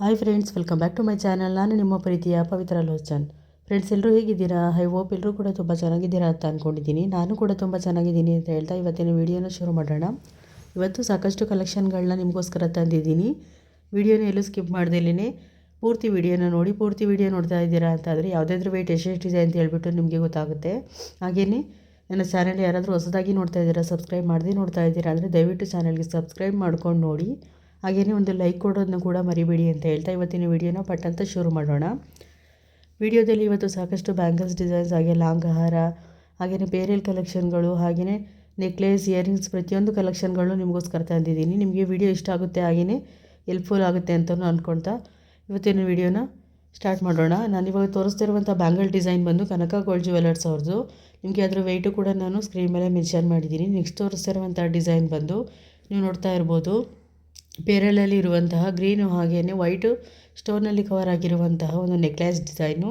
Hi friends welcome back to my channel ನಾನು ನಿಮ್ಮ ಪ್ರೀತಿಯ ಪವಿತ್ರ ಲೋಚನ್. ಫ್ರೆಂಡ್ಸ್ ಎಲ್ಲರೂ ಹೇಗಿದ್ದೀರಾ? ಐ ಹೋಪ್ ಎಲ್ಲರೂ ಕೂಡ ತುಂಬ ಚೆನ್ನಾಗಿದ್ದೀರಾ ಅಂತ ಅಂದ್ಕೊಂಡಿದ್ದೀನಿ ನಾನು ಕೂಡ ತುಂಬ ಚೆನ್ನಾಗಿದ್ದೀನಿ ಅಂತ ಹೇಳ್ತಾ ಇವತ್ತಿನ ವೀಡಿಯೋನ ಶುರು ಮಾಡೋಣ. ಇವತ್ತು ಸಾಕಷ್ಟು ಕಲೆಕ್ಷನ್ಗಳನ್ನ ನಿಮಗೋಸ್ಕರ ತಂದಿದ್ದೀನಿ. ವೀಡಿಯೋನ ಎಲ್ಲೂ ಸ್ಕಿಪ್ ಮಾಡ್ದೇಲೇ ಪೂರ್ತಿ ವೀಡಿಯೋನ ನೋಡಿ, ಪೂರ್ತಿ ವೀಡಿಯೋ ನೋಡ್ತಾ ಇದ್ದೀರಾ ಅಂತಾದರೆ ಯಾವುದಾದ್ರೂ ವೆಯ್ಟ್ ಎಷ್ಟೆಷ್ಟಿದೆ ಅಂತ ಹೇಳ್ಬಿಟ್ಟು ನಿಮಗೆ ಗೊತ್ತಾಗುತ್ತೆ. ಹಾಗೆಯೇ ನನ್ನ ಚಾನಲ್ ಯಾರಾದರೂ ಹೊಸದಾಗಿ ನೋಡ್ತಾ ಇದ್ದೀರಾ ಸಬ್ಸ್ಕ್ರೈಬ್ ಮಾಡದೆ ನೋಡ್ತಾ ಇದ್ದೀರಾ ಅಂದರೆ ದಯವಿಟ್ಟು ಚಾನಲ್ಗೆ ಸಬ್ಸ್ಕ್ರೈಬ್ ಮಾಡ್ಕೊಂಡು ನೋಡಿ. ಹಾಗೆಯೇ ಒಂದು ಲೈಕ್ ಕೊಡೋದನ್ನು ಕೂಡ ಮರಿಬೇಡಿ ಅಂತ ಹೇಳ್ತಾ ಇವತ್ತಿನ ವೀಡಿಯೋನ ಪಟ್ಟಂತ ಶುರು ಮಾಡೋಣ. ವಿಡಿಯೋದಲ್ಲಿ ಇವತ್ತು ಸಾಕಷ್ಟು ಬ್ಯಾಂಗಲ್ಸ್ ಡಿಸೈನ್ಸ್ ಹಾಗೆ ಲಾಂಗ್ ಆಹಾರ ಹಾಗೆಯೇ ಬೇರೆಲ್ ಕಲೆಕ್ಷನ್ಗಳು ಹಾಗೆಯೇ ನೆಕ್ಲೆಸ್ ಇಯರಿಂಗ್ಸ್ ಪ್ರತಿಯೊಂದು ಕಲೆಕ್ಷನ್ಗಳು ನಿಮಗೋಸ್ಕರ ತಂದಿದ್ದೀನಿ. ನಿಮಗೆ ವಿಡಿಯೋ ಇಷ್ಟ ಆಗುತ್ತೆ ಹಾಗೆಯೇ ಹೆಲ್ಪ್ಫುಲ್ ಆಗುತ್ತೆ ಅಂತಲೂ ಅಂದ್ಕೊಳ್ತಾ ಇವತ್ತಿನ ವಿಡಿಯೋನ ಸ್ಟಾರ್ಟ್ ಮಾಡೋಣ. ನಾನು ಇವಾಗ ತೋರಿಸ್ತಿರುವಂಥ ಬ್ಯಾಂಗಲ್ ಡಿಸೈನ್ ಬಂದು ಕನಕ ಗೋಲ್ಡ್ ಜ್ಯುವೆಲರ್ಸ್ ಅವ್ರದ್ದು ನಿಮಗೆ ಅದರ ವೆಯ್ಟು ಕೂಡ ನಾನು ಸ್ಕ್ರೀನ್ ಮೇಲೆ ಮೆನ್ಷನ್ ಮಾಡಿದ್ದೀನಿ. ನೆಕ್ಸ್ಟ್ ತೋರಿಸ್ತಿರುವಂಥ ಡಿಸೈನ್ ಬಂದು ನೀವು ನೋಡ್ತಾ ಇರ್ಬೋದು. ಪೇರಳಲ್ಲಿ ಇರುವಂತಹ ಗ್ರೀನು ಹಾಗೆಯೇ ವೈಟು ಸ್ಟೋನಲ್ಲಿ ಕವರ್ ಆಗಿರುವಂತಹ ಒಂದು ನೆಕ್ಲೆಸ್ ಡಿಸೈನು.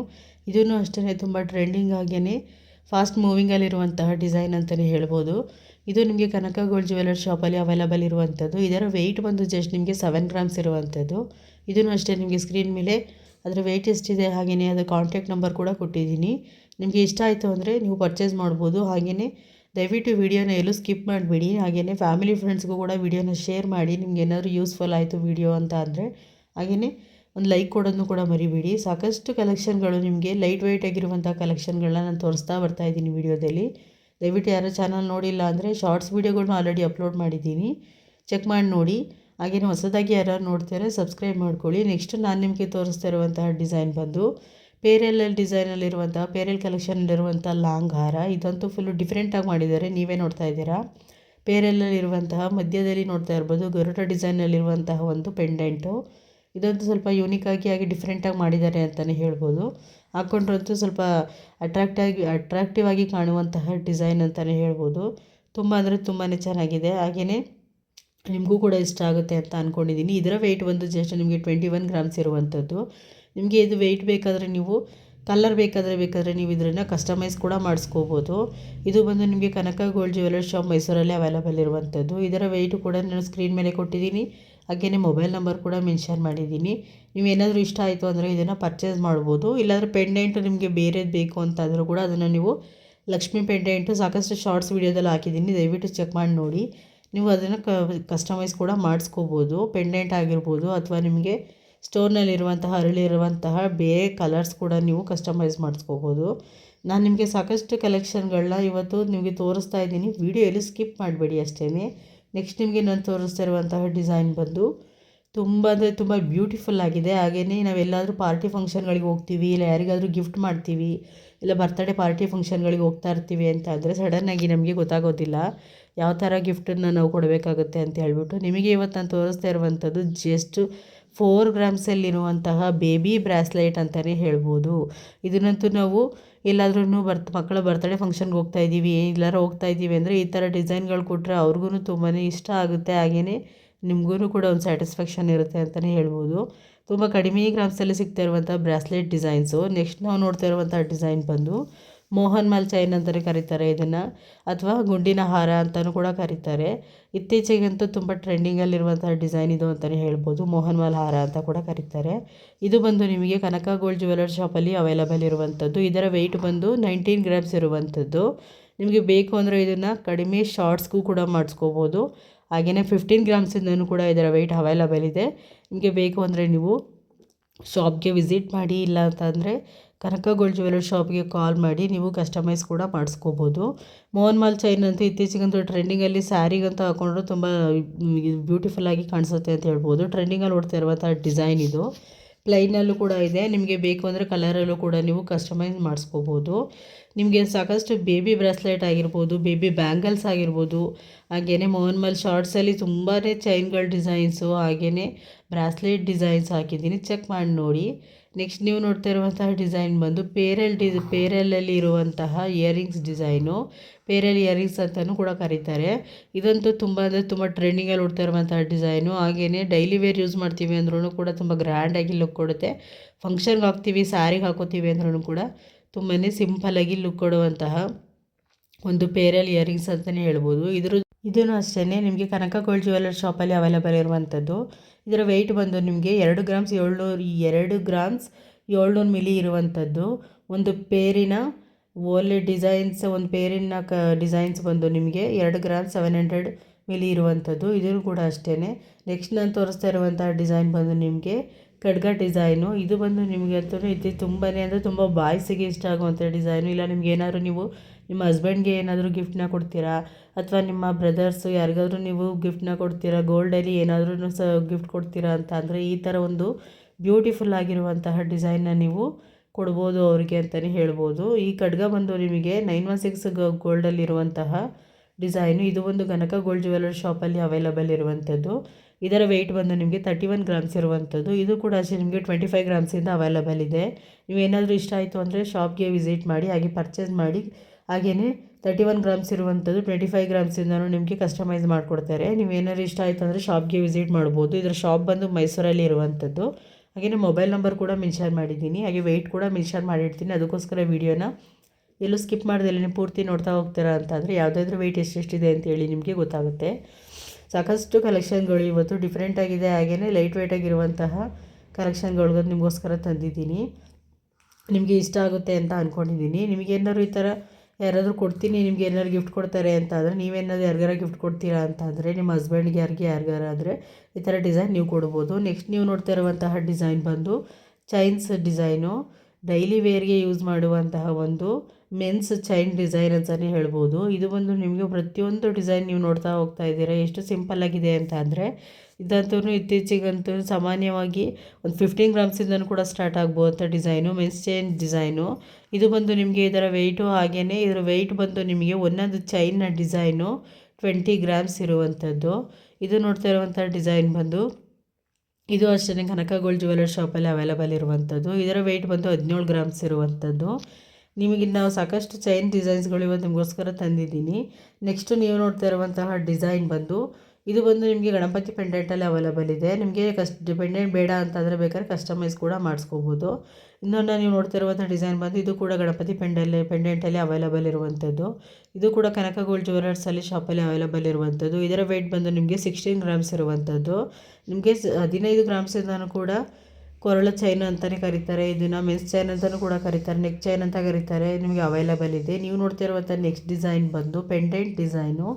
ಇದೂ ಅಷ್ಟೇ ತುಂಬ ಟ್ರೆಂಡಿಂಗ್ ಹಾಗೆಯೇ ಫಾಸ್ಟ್ ಮೂವಿಂಗಲ್ಲಿರುವಂತಹ ಡಿಸೈನ್ ಅಂತಲೇ ಹೇಳ್ಬೋದು. ಇದು ನಿಮಗೆ ಕನಕ ಗೋಲ್ಡ್ ಜ್ಯುವೆಲರ್ ಶಾಪಲ್ಲಿ ಅವೈಲಬಲ್ ಇರುವಂಥದ್ದು. ಇದರ ವೆಯ್ಟ್ ಬಂದು ಜಸ್ಟ್ ನಿಮಗೆ ಸೆವೆನ್ ಗ್ರಾಮ್ಸ್ ಇರುವಂಥದ್ದು. ಇದೂ ಅಷ್ಟೇ ನಿಮಗೆ ಸ್ಕ್ರೀನ್ ಮೇಲೆ ಅದರ ವೆಯ್ಟ್ ಎಷ್ಟಿದೆ ಹಾಗೆಯೇ ಅದರ ಕಾಂಟ್ಯಾಕ್ಟ್ ನಂಬರ್ ಕೂಡ ಕೊಟ್ಟಿದ್ದೀನಿ. ನಿಮಗೆ ಇಷ್ಟ ಆಯಿತು ಅಂದರೆ ನೀವು ಪರ್ಚೇಸ್ ಮಾಡ್ಬೋದು. ಹಾಗೆಯೇ ದಯವಿಟ್ಟು ವೀಡಿಯೋನ ಎಲ್ಲೂ ಸ್ಕಿಪ್ ಮಾಡಿಬಿಡಿ ಹಾಗೆಯೇ ಫ್ಯಾಮಿಲಿ ಫ್ರೆಂಡ್ಸ್ಗೂ ಕೂಡ ವೀಡಿಯೋನ ಶೇರ್ ಮಾಡಿ, ನಿಮ್ಗೆ ಏನಾದರೂ ಯೂಸ್ಫುಲ್ ಆಯಿತು ವೀಡಿಯೋ ಅಂತ ಅಂದರೆ ಹಾಗೆಯೇ ಒಂದು ಲೈಕ್ ಕೊಡೋದನ್ನು ಕೂಡ ಮರಿಬೇಡಿ. ಸಾಕಷ್ಟು ಕಲೆಕ್ಷನ್ಗಳು ನಿಮಗೆ ಲೈಟ್ ವೈಟ್ ಆಗಿರುವಂಥ ಕಲೆಕ್ಷನ್ಗಳನ್ನ ನಾನು ತೋರಿಸ್ತಾ ಬರ್ತಾ ಇದ್ದೀನಿ ವೀಡಿಯೋದಲ್ಲಿ. ದಯವಿಟ್ಟು ಯಾರೋ ಚಾನಲ್ ನೋಡಿಲ್ಲ ಅಂದರೆ ಶಾರ್ಟ್ಸ್ ವೀಡಿಯೋಗಳನ್ನ ಆಲ್ರೆಡಿ ಅಪ್ಲೋಡ್ ಮಾಡಿದ್ದೀನಿ. ಚೆಕ್ ಮಾಡಿ ನೋಡಿ. ಹಾಗೆಯೇ ಹೊಸದಾಗಿ ಯಾರು ನೋಡ್ತಾರೆ ಸಬ್ಸ್ಕ್ರೈಬ್ ಮಾಡ್ಕೊಳ್ಳಿ. ನೆಕ್ಸ್ಟ್ ನಾನು ನಿಮಗೆ ತೋರಿಸ್ತಾ ಇರುವಂತಹ ಡಿಸೈನ್ ಬಂದು ಪೇರೆಲ್ಲಲ್ಲಿ ಡಿಸೈನಲ್ಲಿರುವಂಥ ಪೇರೆಲ್ ಕಲೆಕ್ಷನಲ್ಲಿರುವಂಥ ಲಾಂಗ್ ಹಾರ. ಇದಂತೂ ಫುಲ್ಲು ಡಿಫ್ರೆಂಟಾಗಿ ಮಾಡಿದ್ದಾರೆ. ನೀವೇ ನೋಡ್ತಾ ಇದ್ದೀರಾ? ಪೇರೆಲ್ಲಲ್ಲಿರುವಂತಹ ಮಧ್ಯದಲ್ಲಿ ನೋಡ್ತಾ ಇರ್ಬೋದು, ಗರುಡ ಡಿಸೈನಲ್ಲಿರುವಂತಹ ಒಂದು ಪೆಂಡೆಂಟು ಇದಂತೂ ಸ್ವಲ್ಪ ಯೂನಿಕಾಗಿ ಆಗಿ ಡಿಫ್ರೆಂಟಾಗಿ ಮಾಡಿದ್ದಾರೆ ಅಂತಲೇ ಹೇಳ್ಬೋದು. ಹಾಕ್ಕೊಂಡ್ರಂತೂ ಸ್ವಲ್ಪ ಅಟ್ರಾಕ್ಟಾಗಿ ಅಟ್ರಾಕ್ಟಿವ್ ಆಗಿ ಕಾಣುವಂತಹ ಡಿಸೈನ್ ಅಂತಲೇ ಹೇಳ್ಬೋದು. ತುಂಬ ಅಂದರೆ ತುಂಬಾ ಚೆನ್ನಾಗಿದೆ. ಹಾಗೆಯೇ ನಿಮಗೂ ಕೂಡ ಇಷ್ಟ ಆಗುತ್ತೆ ಅಂತ ಅಂದ್ಕೊಂಡಿದ್ದೀನಿ ಇದರ ವೆಯ್ಟ್ ಬಂದು ಜಸ್ಟ್ ನಿಮಗೆ ಟ್ವೆಂಟಿ ಒನ್ ಗ್ರಾಮ್ಸ್ ಇರುವಂಥದ್ದು ನಿಮಗೆ ಇದು ವೆಯ್ಟ್ ಬೇಕಾದರೆ ನೀವು ಕಲರ್ ಬೇಕಾದರೆ ಬೇಕಾದರೆ ನೀವು ಇದನ್ನು ಕಸ್ಟಮೈಸ್ ಕೂಡ ಮಾಡಿಸ್ಕೋಬೋದು. ಇದು ಬಂದು ನಿಮಗೆ ಕನಕ ಗೋಲ್ಡ್ ಜ್ಯುವೆಲರ್ ಶಾಪ್ ಮೈಸೂರಲ್ಲಿ ಅವೈಲಬಲ್ ಇರುವಂಥದ್ದು ಇದರ ವೆಯ್ಟು ಕೂಡ ನಾನು ಸ್ಕ್ರೀನ್ ಮೇಲೆ ಕೊಟ್ಟಿದ್ದೀನಿ ಹಾಗೆಯೇ ಮೊಬೈಲ್ ನಂಬರ್ ಕೂಡ ಮೆನ್ಷನ್ ಮಾಡಿದ್ದೀನಿ ನೀವು ಏನಾದರೂ ಇಷ್ಟ ಆಯಿತು ಅಂದರೆ ಇದನ್ನು ಪರ್ಚೇಸ್ ಮಾಡ್ಬೋದು. ಇಲ್ಲಾಂದರೆ ಪೆಂಡೆಂಟು ನಿಮಗೆ ಬೇರೆದು ಬೇಕು ಅಂತಾದರೂ ಕೂಡ ಅದನ್ನು ನೀವು ಲಕ್ಷ್ಮಿ ಪೆಂಡೆಂಟು ಸಾಕಷ್ಟು ಶಾರ್ಟ್ಸ್ ವೀಡಿಯೋದಲ್ಲಿ ಹಾಕಿದ್ದೀನಿ ದಯವಿಟ್ಟು ಚೆಕ್ ಮಾಡಿ ನೋಡಿ. ನೀವು ಅದನ್ನು ಕಸ್ಟಮೈಸ್ ಕೂಡ ಮಾಡಿಸ್ಕೋಬೋದು ಪೆಂಡೆಂಟ್ ಆಗಿರ್ಬೋದು ಅಥವಾ ನಿಮಗೆ ಸ್ಟೋರ್ನಲ್ಲಿರುವಂತಹ ಅರಳಿರುವಂತಹ ಬೇರೆ ಕಲರ್ಸ್ ಕೂಡ ನೀವು ಕಸ್ಟಮೈಸ್ ಮಾಡಿಸ್ಕೋಬೋದು. ನಾನು ನಿಮಗೆ ಸಾಕಷ್ಟು ಕಲೆಕ್ಷನ್ಗಳನ್ನ ಇವತ್ತು ನಿಮಗೆ ತೋರಿಸ್ತಾ ಇದ್ದೀನಿ. ವೀಡಿಯೋಲಿ ಸ್ಕಿಪ್ ಮಾಡಬೇಡಿ ಅಷ್ಟೇ ನೆಕ್ಸ್ಟ್ ನಿಮಗೆ ನಾನು ತೋರಿಸ್ತಾ ಇರುವಂತಹ ಡಿಸೈನ್ ಬಂದು ತುಂಬ ಅಂದರೆ ತುಂಬ ಬ್ಯೂಟಿಫುಲ್ ಆಗಿದೆ. ಹಾಗೆಯೇ ನಾವೆಲ್ಲಾದರೂ ಪಾರ್ಟಿ ಫಂಕ್ಷನ್ಗಳಿಗೆ ಹೋಗ್ತೀವಿ, ಇಲ್ಲ ಯಾರಿಗಾದರೂ ಗಿಫ್ಟ್ ಮಾಡ್ತೀವಿ ಇಲ್ಲ ಬರ್ತ್ಡೇ ಪಾರ್ಟಿ ಫಂಕ್ಷನ್ಗಳಿಗೆ ಹೋಗ್ತಾ ಇರ್ತೀವಿ ಅಂತ ಅಂದರೆ ಸಡನ್ನಾಗಿ ನಮಗೆ ಗೊತ್ತಾಗೋದಿಲ್ಲ. ಯಾವ ಥರ ಗಿಫ್ಟನ್ನು ನಾವು ಕೊಡಬೇಕಾಗುತ್ತೆ ಅಂತ ಹೇಳ್ಬಿಟ್ಟು ನಿಮಗೆ ಇವತ್ತು ನಾನು ತೋರಿಸ್ತಾ ಇರುವಂಥದ್ದು ಜಸ್ಟ್ ಫೋರ್ ಗ್ರಾಮ್ಸಲ್ಲಿರುವಂತಹ ಬೇಬಿ ಬ್ರಾಸ್ಲೈಟ್ ಅಂತಲೇ ಹೇಳ್ಬೋದು. ಇದನ್ನಂತೂ ನಾವು ಎಲ್ಲಾದ್ರೂ ಬರ್ತ್ ಮಕ್ಕಳ ಬರ್ತಡೇ ಫಂಕ್ಷನ್ಗೆ ಹೋಗ್ತಾ ಇದ್ದೀವಿ ಎಲ್ಲರೂ ಹೋಗ್ತಾ ಇದ್ದೀವಿ ಅಂದರೆ ಈ ಥರ ಡಿಸೈನ್ಗಳು ಕೊಟ್ಟರೆ ಅವ್ರಿಗೂ ತುಂಬಾ ಇಷ್ಟ ಆಗುತ್ತೆ ಹಾಗೆಯೇ ನಿಮಗೂ ಕೂಡ ಒಂದು ಸ್ಯಾಟಿಸ್ಫ್ಯಾಕ್ಷನ್ ಇರುತ್ತೆ ಅಂತಲೇ ಹೇಳ್ಬೋದು. ತುಂಬ ಕಡಿಮೆ ಗ್ರಾಮ್ಸಲ್ಲಿ ಸಿಗ್ತಾ ಇರುವಂಥ ಬ್ರಾಸ್ಲೆಟ್ ಡಿಸೈನ್ಸು. ನೆಕ್ಸ್ಟ್ ನಾವು ನೋಡ್ತಾ ಇರುವಂಥ ಡಿಸೈನ್ ಬಂದು ಮೋಹನ್ ಮಾಲ್ ಚೈನ್ ಅಂತಲೇ ಕರೀತಾರೆ ಇದನ್ನು, ಅಥವಾ ಗುಂಡಿನ ಹಾರ ಅಂತಲೂ ಕೂಡ ಕರೀತಾರೆ. ಇತ್ತೀಚೆಗಂತೂ ತುಂಬ ಟ್ರೆಂಡಿಂಗಲ್ಲಿರುವಂಥ ಡಿಸೈನ್ ಇದು ಅಂತಲೇ ಹೇಳ್ಬೋದು. ಮೋಹನ್ ಮಾಲ್ ಹಾರ ಅಂತ ಕೂಡ ಕರೀತಾರೆ. ಇದು ಬಂದು ನಿಮಗೆ ಕನಕ ಗೋಲ್ಡ್ ಜ್ಯುವೆಲರ್ ಶಾಪಲ್ಲಿ ಅವೈಲಬಲ್ ಇರುವಂಥದ್ದು ಇದರ ವೆಯ್ಟ್ ಬಂದು ನೈನ್ಟೀನ್ ಗ್ರಾಮ್ಸ್ ಇರುವಂಥದ್ದು ನಿಮಗೆ ಬೇಕು ಅಂದರೆ ಇದನ್ನು ಕಡಿಮೆ ಶಾರ್ಟ್ಸ್ಗೂ ಕೂಡ ಮಾಡಿಸ್ಕೋಬೋದು. ಹಾಗೆಯೇ ಫಿಫ್ಟೀನ್ ಗ್ರಾಮ್ಸಿಂದನೂ ಕೂಡ ಇದರ ವೆಯ್ಟ್ ಅವೈಲಬಲ್ ಇದೆ. ನಿಮಗೆ ಬೇಕು ಅಂದರೆ ನೀವು ಶಾಪ್ಗೆ ವಿಸಿಟ್ ಮಾಡಿ, ಇಲ್ಲ ಅಂತಂದರೆ ಕನಕ ಗೋಲ್ಡ್ ಶಾಪ್ಗೆ ಕಾಲ್ ಮಾಡಿ, ನೀವು ಕಸ್ಟಮೈಸ್ ಕೂಡ ಮಾಡಿಸ್ಕೋಬೋದು. ಮೋಹನ್ ಮಾಲ್ ಚೈನ್ ಅಂತೂ ಇತ್ತೀಚೆಗಂತೂ ಟ್ರೆಂಡಿಂಗಲ್ಲಿ ಸ್ಯಾರಿಗಂತೂ ಹಾಕೊಂಡ್ರು ತುಂಬ ಬ್ಯೂಟಿಫುಲ್ಲಾಗಿ ಕಾಣಿಸುತ್ತೆ ಅಂತ ಹೇಳ್ಬೋದು. ಟ್ರೆಂಡಿಂಗಲ್ಲಿ ಓಡ್ತಾ ಇರುವಂಥ ಡಿಸೈನ್ ಇದು. ಪ್ಲೈನಲ್ಲೂ ಕೂಡ ಇದೆ. ನಿಮಗೆ ಬೇಕು ಅಂದರೆ ಕಲರಲ್ಲೂ ಕೂಡ ನೀವು ಕಸ್ಟಮೈಸ್ ಮಾಡಿಸ್ಕೋಬೋದು. ನಿಮಗೆ ಸಾಕಷ್ಟು ಬೇಬಿ ಬ್ರಾಸ್ಲೆಟ್ ಆಗಿರ್ಬೋದು ಬೇಬಿ ಬ್ಯಾಂಗಲ್ಸ್ ಆಗಿರ್ಬೋದು ಹಾಗೆಯೇ ಮೋಹನ್ ಮಲ್ ಶಾರ್ಟ್ಸಲ್ಲಿ ತುಂಬಾ ಚೈನ್ಗಳ ಡಿಸೈನ್ಸು ಹಾಗೆಯೇ ಬ್ರಾಸ್ಲೆಟ್ ಡಿಸೈನ್ಸ್ ಹಾಕಿದ್ದೀನಿ. ಚೆಕ್ ಮಾಡಿ ನೋಡಿ. ನೆಕ್ಸ್ಟ್ ನೀವು ನೋಡ್ತಾ ಇರುವಂತಹ ಡಿಸೈನ್ ಬಂದು ಪೇರಲ್ ಡಿ ಪೇರಲಲ್ಲಿ ಇರುವಂತಹ ಇಯರಿಂಗ್ಸ್ ಡಿಸೈನು ಪೇರಲ್ ಇಯರಿಂಗ್ಸ್ ಅಂತಲೂ ಕೂಡ ಕರೀತಾರೆ. ಇದಂತೂ ತುಂಬ ಅಂದರೆ ತುಂಬ ಟ್ರೆಂಡಿಂಗಲ್ಲಿ ಉಡ್ತಾ ಇರುವಂತಹ ಡಿಸೈನು ಹಾಗೆಯೇ ಡೈಲಿ ವೇರ್ ಯೂಸ್ ಮಾಡ್ತೀವಿ ಅಂದ್ರೂ ಕೂಡ ತುಂಬ ಗ್ರ್ಯಾಂಡಾಗಿ ಲುಕ್ ಕೊಡುತ್ತೆ. ಫಂಕ್ಷನ್ಗೆ ಹಾಕ್ತೀವಿ ಸ್ಯಾರಿಗೆ ಹಾಕೋತೀವಿ ಅಂದ್ರೂ ಕೂಡ ತುಂಬಾ ಸಿಂಪಲ್ಲಾಗಿ ಲುಕ್ ಕೊಡುವಂತಹ ಒಂದು ಪೇರಲ್ ಇಯರಿಂಗ್ಸ್ ಅಂತಲೇ ಹೇಳ್ಬೋದು. ಇದ್ರ ಇದೂ ಅಷ್ಟೇ ನಿಮಗೆ ಕನಕ ಗೋಲ್ಡ್ ಜ್ಯುವೆಲರ್ ಶಾಪಲ್ಲಿ ಅವೈಲೇಬಲ್ ಇರುವಂಥದ್ದು ಇದರ ವೆಯ್ಟ್ ಬಂದು ನಿಮಗೆ ಎರಡು ಗ್ರಾಮ್ಸ್ ಏಳ್ನೂರು ಎರಡು ಗ್ರಾಮ್ಸ್ ಏಳ್ನೂರು ಮಿಲಿ ಇರುವಂಥದ್ದು ಒಂದು ಪೇರಿನ ಓಲೆ ಡಿಸೈನ್ಸ್ ಒಂದು ಪೇರಿನ ಕ ಡಿಸೈನ್ಸ್ ಬಂದು ನಿಮಗೆ ಎರಡು ಗ್ರಾಮ್ ಸೆವೆನ್ ಹಂಡ್ರೆಡ್ ಮಿಲಿ ಇರುವಂಥದ್ದು ಇದೂ ಕೂಡ ಅಷ್ಟೇ ನೆಕ್ಸ್ಟ್ ನಾನು ತೋರಿಸ್ತಾ ಇರುವಂಥ ಡಿಸೈನ್ ಬಂದು ನಿಮಗೆ ಖಡ್ಗ ಡಿಸೈನು. ಇದು ಬಂದು ನಿಮಗೆ ಅಂತೂ ಇದು ತುಂಬಾ ಅಂದರೆ ತುಂಬ ಬಾಯ್ಸಿಗೆ ಇಷ್ಟ ಆಗುವಂಥ ಡಿಸೈನು. ಇಲ್ಲ, ನಿಮ್ಗೆ ಏನಾದರೂ ನೀವು ನಿಮ್ಮ ಹಸ್ಬೆಂಡ್ಗೆ ಏನಾದರೂ ಗಿಫ್ಟನ್ನ ಕೊಡ್ತೀರಾ? ಅಥವಾ ನಿಮ್ಮ ಬ್ರದರ್ಸು ಯಾರಿಗಾದ್ರೂ ನೀವು ಗಿಫ್ಟನ್ನ ಕೊಡ್ತೀರಾ? ಗೋಲ್ಡಲ್ಲಿ ಏನಾದ್ರೂ ಸಹ ಗಿಫ್ಟ್ ಕೊಡ್ತೀರಾ ಅಂತ ಅಂದರೆ ಈ ಥರ ಒಂದು ಬ್ಯೂಟಿಫುಲ್ ಆಗಿರುವಂತಹ ಡಿಸೈನ್ನ ನೀವು ಕೊಡ್ಬೋದು ಅವರಿಗೆ ಅಂತಲೇ ಹೇಳ್ಬೋದು. ಈ ಖಡ್ಗ ಬಂದು ನಿಮಗೆ ನೈನ್ ಒನ್ ಸಿಕ್ಸ್ ಗೋಲ್ಡಲ್ಲಿರುವಂತಹ ಡಿಸೈನು. ಇದು ಒಂದು ಗನಕ ಗೋಲ್ಡ್ ಜ್ಯುವೆಲ್ಲರಿ ಶಾಪಲ್ಲಿ ಅವೈಲಬಲ್ ಇರುವಂಥದ್ದು. ಇದರ ವೆಯ್ಟ್ ಬಂದು ನಿಮಗೆ ತರ್ಟಿ ಒನ್ ಗ್ರಾಮ್ಸ್ ಇರುವಂಥದ್ದು. ಇದು ಕೂಡ ಅಷ್ಟೇ ನಿಮಗೆ ಟ್ವೆಂಟಿ ಫೈವ್ ಗ್ರಾಮ್ಸಿಂದ ಅವೈಲಬಲ್ ಇದೆ. ನೀವು ಏನಾದರೂ ಇಷ್ಟ ಆಯಿತು ಅಂದರೆ ಶಾಪ್ಗೆ ವಿಸಿಟ್ ಮಾಡಿ, ಹಾಗೆ ಪರ್ಚೇಸ್ ಮಾಡಿ ಹಾಗೆಯೇ ತರ್ಟಿ ಒನ್ ಗ್ರಾಮ್ಸ್ ಇರುವಂಥದ್ದು ಟ್ವೆಂಟಿ ಫೈವ್ ಗ್ರಾಮ್ಸಿಂದನೂ ನಿಮಗೆ ಕಸ್ಟಮೈಸ್ ಮಾಡಿಕೊಡ್ತಾರೆ. ನೀವೇನಾದ್ರು ಇಷ್ಟ ಆಯಿತು ಅಂದರೆ ಶಾಪ್ಗೆ ವಿಸಿಟ್ ಮಾಡ್ಬೋದು. ಇದರ ಶಾಪ್ ಬಂದು ಮೈಸೂರಲ್ಲಿ ಇರುವಂಥದ್ದು. ಹಾಗೆಯೇ ಮೊಬೈಲ್ ನಂಬರ್ ಕೂಡ ಮೆನ್ಷನ್ ಮಾಡಿದ್ದೀನಿ. ಹಾಗೆ ವೆಯ್ಟ್ ಕೂಡ ಮೆನ್ಷನ್ ಮಾಡಿರ್ತೀನಿ. ಅದಕ್ಕೋಸ್ಕರ ವೀಡಿಯೋನ ಎಲ್ಲೂ ಸ್ಕಿಪ್ ಮಾಡಿದೆ ನೀವು ಪೂರ್ತಿ ನೋಡ್ತಾ ಹೋಗ್ತೀರಾ ಅಂತಂದರೆ ಯಾವುದಾದ್ರೂ ವೆಯ್ಟ್ ಎಷ್ಟೆಷ್ಟಿದೆ ಅಂತೇಳಿ ನಿಮಗೆ ಗೊತ್ತಾಗುತ್ತೆ. ಸಾಕಷ್ಟು ಕಲೆಕ್ಷನ್ಗಳು ಇವತ್ತು ಡಿಫ್ರೆಂಟ್ ಆಗಿದೆ ಹಾಗೆಯೇ ಲೈಟ್ ವೆಯ್ಟ್ ಆಗಿರುವಂತಹ ಕಲೆಕ್ಷನ್ಗಳು ನಿಮಗೋಸ್ಕರ ತಂದಿದ್ದೀನಿ. ನಿಮಗೆ ಇಷ್ಟ ಆಗುತ್ತೆ ಅಂತ ಅಂದ್ಕೊಂಡಿದ್ದೀನಿ ನಿಮಗೇನಾದ್ರು ಈ ಥರ ಯಾರಾದರೂ ಕೊಡ್ತೀನಿ, ನಿಮ್ಗೆ ಏನಾದ್ರು ಗಿಫ್ಟ್ ಕೊಡ್ತಾರೆ ಅಂತ ಆದರೆ ನೀವೇನಾದ್ರು ಯಾರಿಗಾರ ಗಿಫ್ಟ್ ಕೊಡ್ತೀರಾ ಅಂತ ಅಂದರೆ ನಿಮ್ಮ ಹಸ್ಬೆಂಡ್ಗೆ ಯಾರಿಗೆ ಯಾರಿಗಾರ ಆದರೆ ಈ ಥರ ಡಿಸೈನ್ ನೀವು ಕೊಡ್ಬೋದು. ನೆಕ್ಸ್ಟ್ ನೀವು ನೋಡ್ತಾ ಇರುವಂತಹ ಡಿಸೈನ್ ಬಂದು ಚೈನ್ಸ್ ಡಿಸೈನು ಡೈಲಿ ವೇರ್ಗೆ ಯೂಸ್ ಮಾಡುವಂತಹ ಒಂದು ಮೆನ್ಸ್ ಚೈನ್ ಡಿಸೈನ್ ಅಂತಲೇ ಹೇಳ್ಬೋದು. ಇದು ಬಂದು ನಿಮಗೆ ಪ್ರತಿಯೊಂದು ಡಿಸೈನ್ ನೀವು ನೋಡ್ತಾ ಹೋಗ್ತಾ ಇದ್ದೀರಾ? ಎಷ್ಟು ಸಿಂಪಲ್ ಆಗಿದೆ ಅಂತ ಅಂದರೆ, ಇದಂತೂ ಇತ್ತೀಚೆಗಂತೂ ಸಾಮಾನ್ಯವಾಗಿ ಒಂದು ಫಿಫ್ಟೀನ್ ಗ್ರಾಮ್ಸಿಂದನೂ ಕೂಡ ಸ್ಟಾರ್ಟ್ ಆಗ್ಬೋದಂಥ ಡಿಸೈನು ಮೆನ್ಸ್ ಚೈನ್ ಡಿಸೈನು ಇದು ಬಂದು ನಿಮಗೆ ಇದರ ವೆಯ್ಟು ಹಾಗೆಯೇ ಇದರ ವೆಯ್ಟ್ ಬಂದು ನಿಮಗೆ ಒಂದೊಂದು ಚೈನ್ನ ಡಿಸೈನು ಟ್ವೆಂಟಿ ಗ್ರಾಮ್ಸ್ ಇರುವಂಥದ್ದು. ಇದು ನೋಡ್ತಾ ಇರುವಂಥ ಡಿಸೈನ್ ಬಂದು, ಇದು ಅಷ್ಟೇ ಕನಕ ಗೋಲ್ಡ್ ಜ್ಯುವೆಲ್ಲರ್ ಶಾಪಲ್ಲಿ ಅವೈಲಬಲ್ ಇರುವಂಥದ್ದು. ಇದರ ವೆಯ್ಟ್ ಬಂದು ಹದಿನೇಳು ಗ್ರಾಮ್ಸ್ ಇರುವಂಥದ್ದು. ನಿಮಗೆ ನಾವು ಸಾಕಷ್ಟು ಚೈನ್ ಡಿಸೈನ್ಸ್ಗಳು ಇವತ್ತು ನಿಮಗೋಸ್ಕರ ತಂದಿದ್ದೀನಿ. ನೆಕ್ಸ್ಟು ನೀವು ನೋಡ್ತಾ ಇರುವಂತಹ ಡಿಸೈನ್ ಬಂದು, ಇದು ಬಂದು ನಿಮಗೆ ಗಣಪತಿ ಪೆಂಡೆಂಟಲ್ಲಿ ಅವೈಲಬಲ್ ಇದೆ. ನಿಮಗೆ ಕಸ್ಟ್ ಡಿಪೆಂಡೆಂಟ್ ಬೇಡ ಅಂತಂದರೆ ಬೇಕಾದ್ರೆ ಕಸ್ಟಮೈಸ್ ಕೂಡ ಮಾಡಿಸ್ಕೋಬೋದು. ಇನ್ನೊಂದು ನೀವು ನೋಡ್ತಿರುವಂಥ ಡಿಸೈನ್ ಬಂದು, ಇದು ಕೂಡ ಗಣಪತಿ ಪೆಂಡಲ್ಲಿ ಪೆಂಡೆಂಟಲ್ಲಿ ಅವೈಲಬಲ್ ಇರುವಂಥದ್ದು ಇದು ಕೂಡ ಕನಕ ಗೋಲ್ಡ್ ಜ್ಯುವೆಲರ್ಸಲ್ಲಿ ಶಾಪಲ್ಲಿ ಅವೈಲಬಲ್ ಇರುವಂಥದ್ದು ಇದರ ವೆಯ್ಟ್ ಬಂದು ನಿಮಗೆ ಸಿಕ್ಸ್ಟೀನ್ ಗ್ರಾಮ್ಸ್ ಇರುವಂಥದ್ದು ನಿಮಗೆ ಹದಿನೈದು ಗ್ರಾಮ್ಸಿಂದನೂ ಕೂಡ ಕೊರಳ ಚೈನ್ ಅಂತಲೇ ಕರೀತಾರೆ ಇದನ್ನು ಮೆನ್ಸ್ ಚೈನ್ ಅಂತಲೂ ಕೂಡ ಕರೀತಾರೆ ನೆಕ್ ಚೈನ್ ಅಂತ ಕರೀತಾರೆ, ನಿಮಗೆ ಅವೈಲಬಲ್ ಇದೆ. ನೀವು ನೋಡ್ತಿರುವಂಥ ನೆಕ್ಸ್ಟ್ ಡಿಸೈನ್ ಬಂದು ಪೆಂಡೆಂಟ್ ಡಿಸೈನು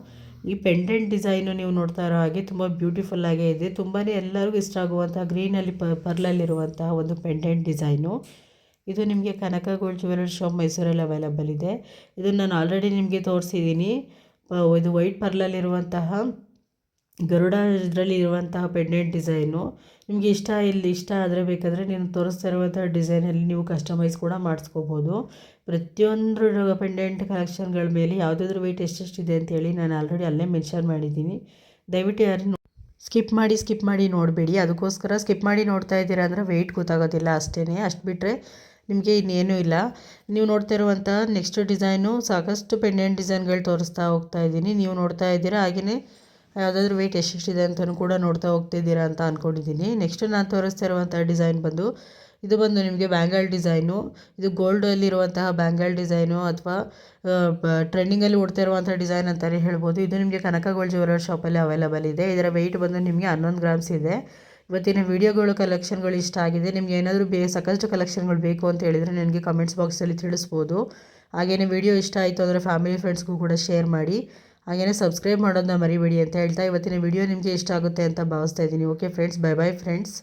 ಈ ಪೆಂಡೆಂಟ್ ಡಿಸೈನು ನೀವು ನೋಡ್ತಾ ಇರೋ ಹಾಗೆ ತುಂಬ ಬ್ಯೂಟಿಫುಲ್ ಆಗೇ ಇದೆ. ತುಂಬಾ ಎಲ್ಲರಿಗೂ ಇಷ್ಟ ಆಗುವಂಥ ಗ್ರೀನಲ್ಲಿ ಪ ಪರ್ಲಲ್ಲಿರುವಂತಹ ಒಂದು ಪೆಂಡೆಂಟ್ ಡಿಸೈನು ಇದು ನಿಮಗೆ ಕನಕ ಗೋಲ್ಡ್ ಜ್ಯುವೆಲರಿ ಶಾಪ್ ಮೈಸೂರಲ್ಲಿ ಅವೈಲಬಲ್ ಇದೆ. ಇದನ್ನು ನಾನು ಆಲ್ರೆಡಿ ನಿಮಗೆ ತೋರಿಸಿದ್ದೀನಿ. ಇದು ವೈಟ್ ಪರ್ಲಲ್ಲಿರುವಂತಹ ಗರುಡ ಇದರಲ್ಲಿ ಇರುವಂತಹ ಪೆಂಡೆಂಟ್ ಡಿಸೈನು. ನಿಮಗೆ ಇಷ್ಟ ಇಲ್ಲಿ ಇಷ್ಟ ಆದರೆ ಬೇಕಾದರೆ ನೀನು ತೋರಿಸ್ತಾ ಇರುವಂಥ ಡಿಸೈನಲ್ಲಿ ನೀವು ಕಸ್ಟಮೈಸ್ ಕೂಡ ಮಾಡಿಸ್ಕೋಬೋದು. ಪ್ರತಿಯೊಂದು ಪೆಂಡೆಂಟ್ ಕಲೆಕ್ಷನ್ಗಳ ಮೇಲೆ ಯಾವುದಾದ್ರೂ ವೆಯ್ಟ್ ಎಷ್ಟೆಷ್ಟಿದೆ ಅಂತೇಳಿ ನಾನು ಆಲ್ರೆಡಿ ಅಲ್ಲೇ ಮೆನ್ಷನ್ ಮಾಡಿದ್ದೀನಿ. ದಯವಿಟ್ಟು ಯಾರು ಸ್ಕಿಪ್ ಮಾಡಿ ಸ್ಕಿಪ್ ಮಾಡಿ ನೋಡಬೇಡಿ. ಅದಕ್ಕೋಸ್ಕರ ಸ್ಕಿಪ್ ಮಾಡಿ ನೋಡ್ತಾ ಇದ್ದೀರಾ ಅಂದರೆ ವೆಯ್ಟ್ ಗೊತ್ತಾಗೋದಿಲ್ಲ ಅಷ್ಟೇ ಅಷ್ಟು ಬಿಟ್ಟರೆ ನಿಮಗೆ ಇನ್ನೇನೂ ಇಲ್ಲ. ನೀವು ನೋಡ್ತಾ ಇರುವಂಥ ನೆಕ್ಸ್ಟ್ ಡಿಸೈನು ಸಾಕಷ್ಟು ಪೆಂಡೆಂಟ್ ಡಿಸೈನ್ಗಳು ತೋರಿಸ್ತಾ ಹೋಗ್ತಾ ಇದ್ದೀನಿ. ನೀವು ನೋಡ್ತಾ ಇದ್ದೀರಾ ಹಾಗೆಯೇ ಯಾವುದಾದ್ರೂ ವೆಯ್ಟ್ ಎಷ್ಟೆಷ್ಟಿದೆ ಅಂತಲೂ ಕೂಡ ನೋಡ್ತಾ ಹೋಗ್ತಿದ್ದೀರಾ ಅಂತ ಅಂದ್ಕೊಂಡಿದ್ದೀನಿ ನೆಕ್ಸ್ಟ್ ನಾನು ತೋರಿಸ್ತಾ ಇರುವಂಥ ಡಿಸೈನ್ ಬಂದು, ಇದು ಬಂದು ನಿಮಗೆ ಬ್ಯಾಂಗಲ್ ಡಿಸೈನು ಇದು ಗೋಲ್ಡಲ್ಲಿರುವಂತಹ ಬ್ಯಾಂಗಲ್ ಡಿಸೈನು ಅಥವಾ ಟ್ರೆಂಡಿಂಗಲ್ಲಿ ಓಡ್ತಾ ಇರುವಂಥ ಡಿಸೈನ್ ಅಂತಲೇ ಹೇಳ್ಬೋದು. ಇದು ನಿಮಗೆ ಕನಕ ಗೋಲ್ಡ್ ಶಾಪಲ್ಲಿ ಅವೈಲಬಲ್ ಇದೆ. ಇದರ ವೆಯ್ಟ್ ಬಂದು ನಿಮಗೆ ಹನ್ನೊಂದು ಗ್ರಾಮ್ಸ್ ಇದೆ. ಇವತ್ತಿನ ವೀಡಿಯೋಗಳು ಕಲೆಕ್ಷನ್ಗಳು ಇಷ್ಟ ಆಗಿದೆ. ನಿಮ್ಗೆ ಏನಾದರೂ ಬೇ, ಸಾಕಷ್ಟು ಕಲೆಕ್ಷನ್ಗಳು ಬೇಕು ಅಂತ ಹೇಳಿದರೆ ನನಗೆ ಕಮೆಂಟ್ಸ್ ಬಾಕ್ಸಲ್ಲಿ ತಿಳಿಸ್ಬೋದು. ಹಾಗೆಯೇ ವಿಡಿಯೋ ಇಷ್ಟ ಆಯಿತು ಅಂದರೆ ಫ್ಯಾಮಿಲಿ ಫ್ರೆಂಡ್ಸ್ಗೂ ಕೂಡ ಶೇರ್ ಮಾಡಿ. ಹಾಗೆಯೇ ಸಬ್ಸ್ಕ್ರೈಬ್ ಮಾಡೋದನ್ನ ಮರಿಬೇಡಿ ಅಂತ ಹೇಳ್ತಾ ಇವತ್ತಿನ ವಿಡಿಯೋ ನಿಮಗೆ ಇಷ್ಟ ಆಗುತ್ತೆ ಅಂತ ಭಾವಿಸ್ತಾ ಇದ್ದೀನಿ. Okay friends bye bye friends